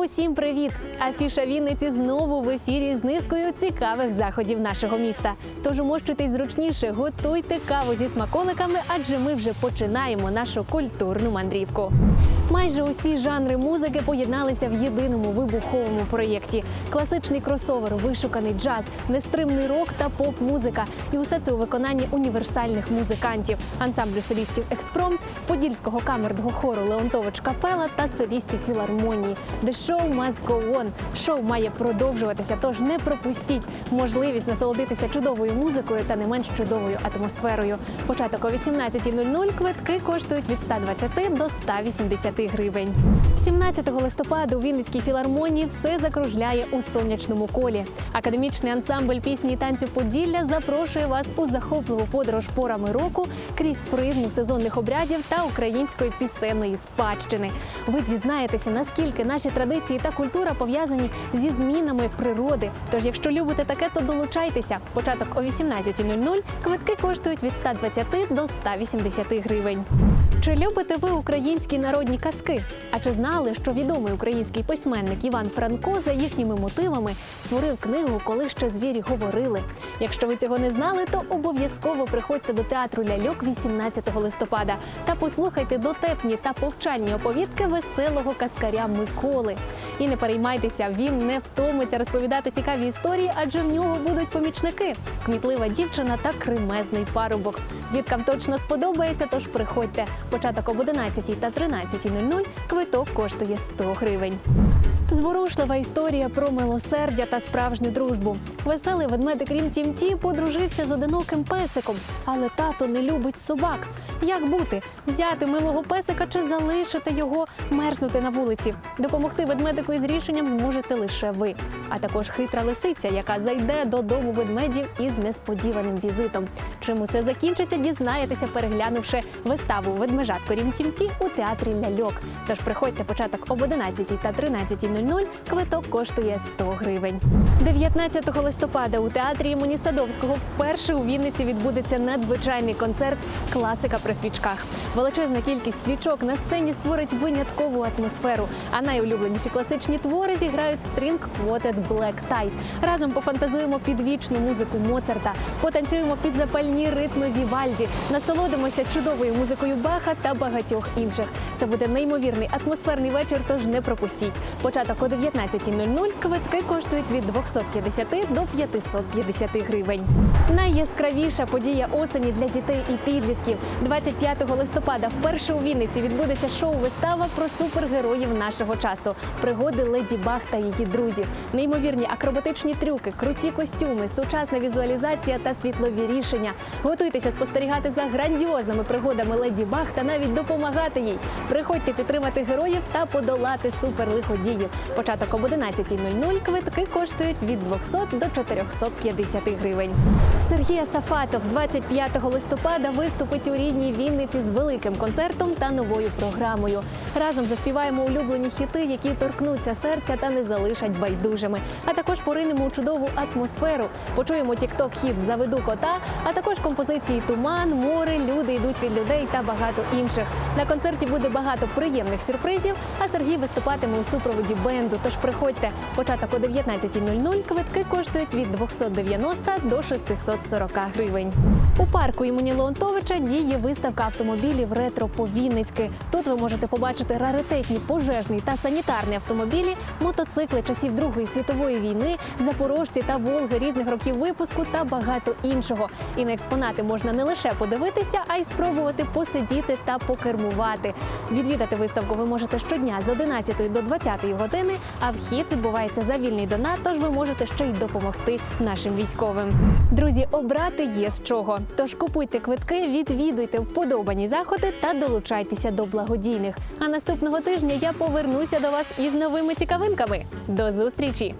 Усім привіт! Афіша Вінниці знову в ефірі з низкою цікавих заходів нашого міста. Тож умощуйтесь зручніше, готуйте каву зі смаколиками, адже ми вже починаємо нашу культурну мандрівку. Майже усі жанри музики поєдналися в єдиному вибуховому проєкті: класичний кросовер, вишуканий джаз, нестримний рок та поп-музика. І усе це у виконанні універсальних музикантів, ансамблю солістів Експромт, подільського камерного хору Леонтович Капела та солістів філармонії. The show must go on. Шоу має продовжуватися, тож не пропустіть можливість насолодитися чудовою музикою та не менш чудовою атмосферою. Початок о 18.00 квитки коштують від 120 до 180 гривень. 17 листопада у Вінницькій філармонії все закружляє у сонячному колі. Академічний ансамбль пісні і танців Поділля запрошує вас у захопливу подорож порами року крізь призму сезонних обрядів та української пісенної спадщини. Ви дізнаєтеся, наскільки наші традиції та культура пов'язані зі змінами природи. Тож, якщо любите таке, то долучайтеся. Початок о 18.00, квитки коштують від 120 до 180 гривень. Чи любите ви українські народні казки? А чи знали, що відомий український письменник Іван Франко за їхніми мотивами створив книгу, коли ще звірі говорили? Якщо ви цього не знали, то обов'язково приходьте до театру ляльок 18 листопада та послухайте дотепні та повчальні оповідки веселого каскаря Миколи. І не переймайтеся, він не втомиться розповідати цікаві історії, адже в нього будуть помічники: кмітлива дівчина та кремезний парубок. Діткам точно сподобається, тож приходьте. Початок об 11 та 13.00 квиток коштує 100 гривень. Зворушлива історія про милосердя та справжню дружбу. Веселий ведмедик Рім Тімті подружився з одиноким песиком, але тато не любить собак. Як бути? Взяти милого песика чи залишити його мерзнути на вулиці? Допомогти ведмедику із рішенням зможете лише ви, а також хитра лисиця, яка зайде додому ведмедів із несподіваним візитом. Чим усе закінчиться, дізнаєтеся, переглянувши виставу ведмежатко Рім Тімті у театрі ляльок. Тож приходьте початок об 11 та 13.00, квиток коштує 100 гривень. 19 листопада у театрі імені Садовського вперше у Вінниці відбудеться надзвичайний концерт Класика при свічках. Величезна кількість свічок на сцені створить виняткову атмосферу. А найулюбленіші класичні твори зіграють String Quartet Black Tie. Разом пофантазуємо під вічну музику Моцарта, потанцюємо під запальні ритми Вівальді, насолодимося чудовою музикою Баха та багатьох інших. Це буде неймовірний атмосферний вечір, тож не пропустіть. Початок о 19.00 квитки коштують від 250 до 550 гривень. Найяскравіша подія осені для дітей і підлітків. 25 листопада вперше у Вінниці відбудеться шоу-вистава про супергероїв нашого часу. Пригоди Леді Баг та її друзів. Неймовірні акробатичні трюки, круті костюми, сучасна візуалізація та світлові рішення. Готуйтеся спостерігати за грандіозними пригодами Леді Баг та навіть допомагати їй. Приходьте підтримати героїв та подолати суперлиходіїв. Початок об 11.00 квитки коштують від 200 до 450 гривень. Сергій Сафатов 25 листопада виступить у рідній Вінниці з великим концертом та новою програмою. Разом заспіваємо улюблені хіти, які торкнуться серця та не залишать байдужими. А також поринемо у чудову атмосферу. Почуємо тікток хіт Заведу кота, а також композиції Туман, море, люди йдуть від людей та багато інших. На концерті буде багато приємних сюрпризів. А Сергій виступатиме у супроводі бенду. Тож приходьте. Початок о 19.00 квитки коштують від 290 до 640 гривень. У парку імені Леонтовича діє виставка автомобілів ретро по Вінницьки. Тут ви можете побачити раритетні пожежні та санітарні автомобілі, мотоцикли часів Другої світової війни, запорожці та волги різних років випуску та багато іншого. І на експонати можна не лише подивитися, а й спробувати посидіти та покермувати. Відвідати виставку ви можете щодня з 11 до 20 години. А вхід відбувається за вільний донат, тож ви можете ще й допомогти нашим військовим. Друзі, обрати є з чого. Тож купуйте квитки, відвідуйте вподобані заходи та долучайтеся до благодійних. А наступного тижня я повернуся до вас із новими цікавинками. До зустрічі!